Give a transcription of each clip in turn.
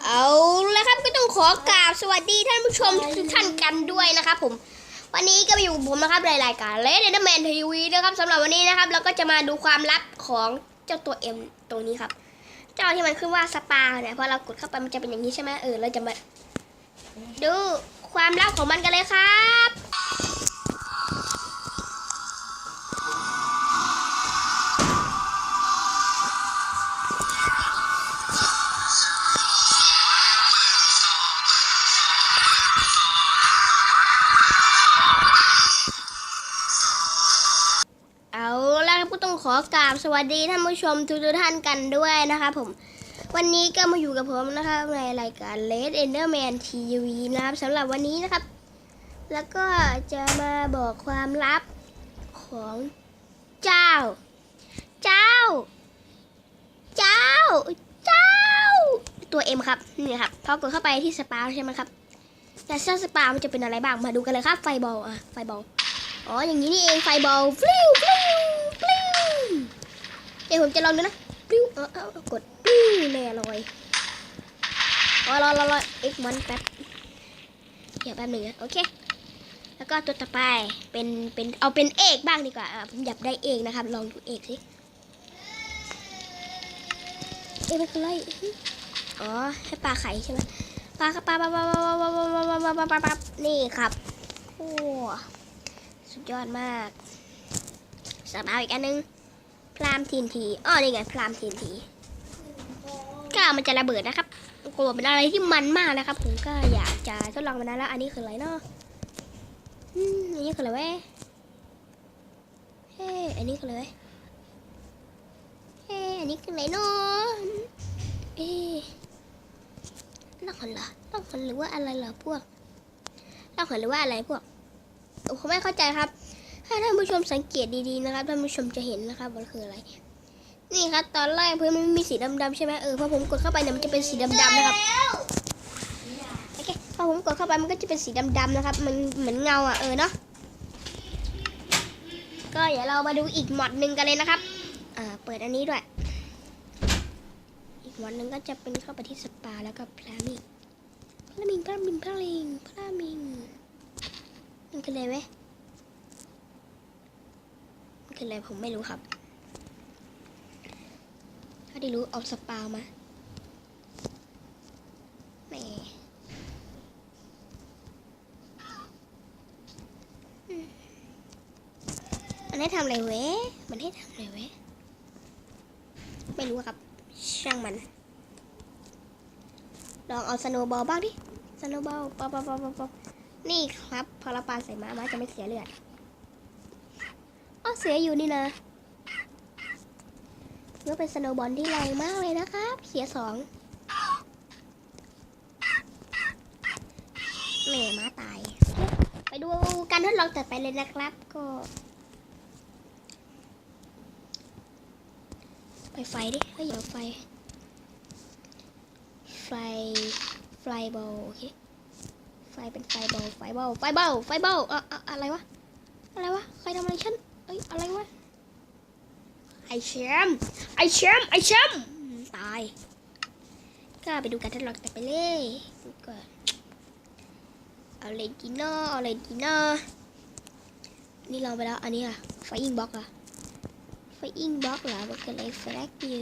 เอาละครับก็ต้องขอกราบสวัสดีท่านผู้ชมทุกท่านกันด้วยนะครับผม วันนี้ก็มาอยู่กับผมนะครับในรายการเลดเดอร์แมนทีวีนะครับสำหรับวันนี้นะครับ เราก็จะมาดูความลับของเจ้าตัวเอ็มตรงนี้ครับ เจ้าที่มันขึ้นว่าสปาเนี่ยพอเรากดเข้าไปมันจะเป็นอย่างนี้ใช่ไหมเออเราจะมาดูความลับของมันกันเลยครับ ก็ต้องขอกราบสวัสดีท่านผู้ชมทุกท่านกันด้วยนะครับผม วันนี้ก็มาอยู่กับผมนะครับในรายการ Red Enderman TV นะครับสำหรับวันนี้นะครับ แล้วก็จะมาบอกความลับของเจ้า เจ้า เจ้า เจ้า ตัวเอ็มครับนี่ครับพอกดเข้าไปที่สปาใช่ไหมครับแต่เสื้อสปามันจะเป็นอะไรบ้างมาดูกันเลยครับไฟบอลอะไฟบอลอ๋ออย่างนี้นี่เองไฟบอลฟลิวฟลิวฟลิว ดี๋ยวผมจะลองดูนะฟลิวเออเออเออกดฟลิวแน่ลอยรอรอรอรอเอ็กมันแป๊บเดี๋ยวแป๊บหนึ่งนะโอเค แล้วก็ตัวต่อไปเป็นเป็นเอาเป็นเอกบ้างดีกว่าผมอยากได้เอกนะครับ ลองดูเอกสิเอกเป็นอะไรอ๋อให้ปลาไข่ใช่ไหมปลาปลาปลาปลาปลาปลาปลาปลาปลาปลาปลาปลาปลานี่ครับโอ้สุดยอดมากสำหรับอีกอันนึง รามทีนทีอ๋อนี่ไงพรามทีนทีก็มันจะระเบิดนะครับโอ้โหเป็นอะไรที่มันมากนะครับ ผมก็อยากจะทดลองมานานแล้ว อันนี้คืออะไรเนาะอืมอันนี้คืออะไรเว้ยเฮ้อันนี้คืออะไรเฮ้อันนี้คืออะไรเนาะเอ๊ล่องหนเหรอล่องหนหรือว่าอะไรเหรอพวกล่องหนหรือว่าอะไรพวกผมไม่เข้าใจครับ ถ้าท่านผู้ชมสังเกตดีๆนะครับท่านผู้ชมจะเห็นนะครับมันคืออะไร นี่ครับตอนแรกเพื่อนมันมีสีดำๆใช่ไหมเออพอผมกดเข้าไปเนี่ยมันจะเป็นสีดำๆนะครับโอเคพอผมกดเข้าไปมันก็จะเป็นสีดำๆนะครับ มันเหมือนเงาอะเออเนาะก็เดี๋ยวเรามาดูอีกหมอดหนึ่งกันเลยนะครับอ่าเปิดอันนี้ด้วย อีกหมอดหนึ่งก็จะเป็นเข้าไปที่สปาแล้วก็พลามิงพลามิงพลามิงพลามิงพลามิงมันคืออะไรไหม คืออะไรผมไม่รู้ครับ ถ้าได้รู้เอาสปามาแหมอืมมันให้ทำอะไรเว้ยมันให้ทำอะไรเว้ยไม่รู้ครับ ช่างมัน ลองเอาสโนบอลบ้างดิ สโนบอลปอปอปอปอปนี่ครับ พอเราปาใส่ม้าม้าจะไม่เสียเลือด อ๋อเสียอยู่นี่นะเมื่เป็นสโนว์บอลที่แรงมากเลยนะครับ เสียสองแหม่ม้าตาย ไปดูการทดลองต่อไปเลยนะครับก็ไปไฟดิเฮ้ยอย่าไฟ ไฟ ไฟบอลโอเค ไฟเป็นไฟเบาไฟเบาไฟเบาไฟเบาอะอะอะไรวะ อะไรวะ ใครทำอะไรฉัน อ้ยอะไรวะไอแชมป์ไอแชมป์ไอแชมป์ตายก็ไปดูการทดลองแต่ไปเลยก็เอาเลยดีเนาะเอาเลยดีเนาะนี่ลองไปแล้วอันนี้อะไฟอิงบล็อกอะไฟอิงบล็อกเหรอมันคืออะไรแฟลกยู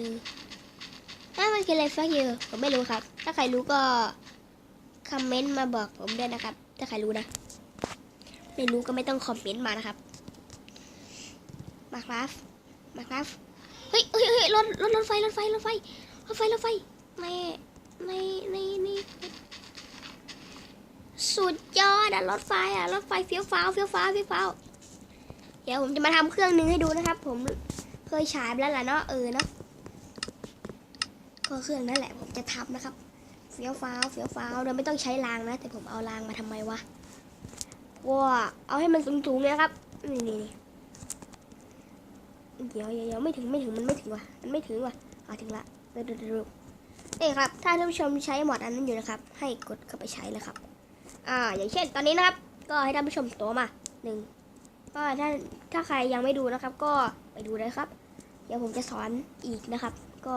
ถ้ามันคืออะไรแฟลกยูผมไม่รู้ครับ ถ้าใครรู้ก็คอมเมนต์มาบอกผมด้วยนะครับ ถ้าใครรู้นะ ไม่รู้ก็ไม่ต้องคอมเมนต์มานะครับ มาครับ มาครับ เฮ้ยเฮ้ยเฮ้ยรถรถรถไฟรถไฟรถไฟรถไฟรถไฟในในในนี่สุดยอดอะรถไฟอะรถไฟเฟี้ยวฟ้าวเฟี้ยวฟ้าวเฟี้ยวฟ้าวเดี๋ยวผมจะมาทำเครื่องหนึงให้ดูนะครับ ผมเคยฉายแล้วแหละเนาะเออเนาะก็เครื่องนั่นแหละผมจะทำนะครับเฟี้ยวฟ้าวเฟี้ยวฟ้าวโดยไม่ต้องใช้รางนะ แต่ผมเอารางมาทำไมวะว้าเอาให้มันสูงๆนะครับนี่นี่ เดี๋ยวเดี๋ยวไม่ถึงไม่ถึงมันไม่ถึงว่ะมันไม่ถึงว่ะเอาถึงละเดี๋ยวเดี๋ยวเดี๋ยวนี่ครับ ถ้าท่านผู้ชมใช้หมอดอันนั้นอยู่นะครับ ให้กดเข้าไปใช้เลยครับ อ่า อย่างเช่นตอนนี้นะครับ ก็ให้ท่านผู้ชมตัวมาหนึ่งก็ถ้าถ้าใครยังไม่ดูนะครับ ก็ไปดูเลยครับ เดี๋ยวผมจะสอนอีกนะครับ ก็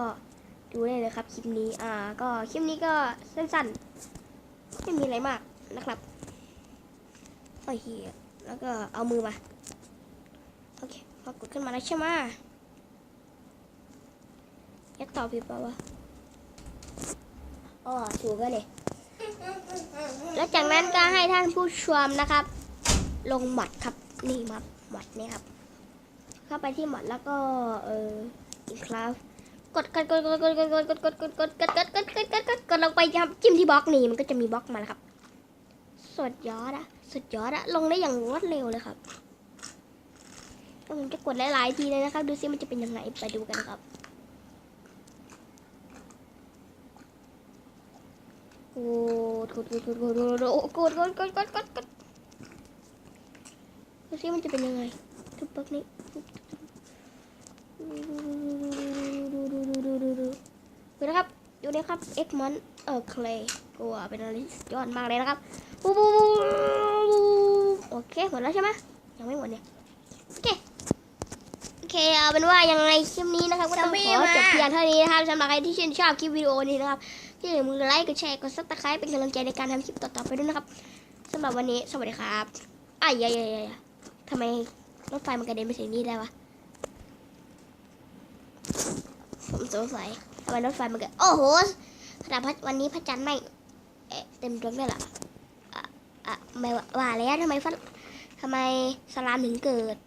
ดูได้เลยครับคลิปนี้ อ่า ก็คลิปนี้ก็สั้นๆ ไม่มีอะไรมากนะครับโอเคแล้วก็เอามือมา โอเคพอกดขึ้นมาแล้วใช่ไหมยัดต่อผิดเปล่าวะอ๋อถูกแล้วเนี่ยแล้วจากนั้นก็ให้ท่านผู้ชมนะครับ ลงหมัดครับนี่มาหมัดนี่ครับ เข้าไปที่หมัดแล้วก็เอออีกครับกดกดกดกดกดกดกดกดกดกดกดกดกดกดกดกดกดกดลงไปครับจิ้มที่บล็อกนี่มันก็จะมีบล็อกมาแล้วครับ สุดยอดอะสุดยอดอะลงได้อย่างรวดเร็วเลยครับแล้ว ผมจะกดหลายๆทีเลยนะครับ ดูซิมันจะเป็นยังไงไปดูกันครับโอ้กดกดกดกดกดกดกดกดกดกดกดดูซิมันจะเป็นยังไงทุบบล็อกนี้ดูดูดูดูดูดูดูนะครับดูนะครับเอ็กมอนเออเคลย์กลัวเป็นอะไรยอดมากเลยนะครับปูปูปูโอเคหมดแล้วใช่ไหมยังไม่หมดเนี่ย เคเอาเป็นว่ายังไงคลิปนี้นะครับก็ต้องขอจบเพียงเท่านี้นะครับสำหรับใครที่ชื่นชอบคลิปวิดีโอนี้นะครับอย่าลืมไลค์กดแชร์กดซับสไครป์เป็นกำลังใจในการทำคลิปต่อๆไปด้วยนะครับสำหรับวันนี้สวัสดีครับอะอย่าอย่าอย่าอย่าทำไมรถไฟมันกระเด็นไปถึงนี่ได้วะผมสงสัยทำไมรถไฟมันเกิดโอ้โหขนาดพระวันนี้พระจันทร์ไม่เอ๊ะเต็มดวงได้วยเหรออะอะไม่ว่าว่าแล้วทำไมฟันทำไมสลามถึงเกิด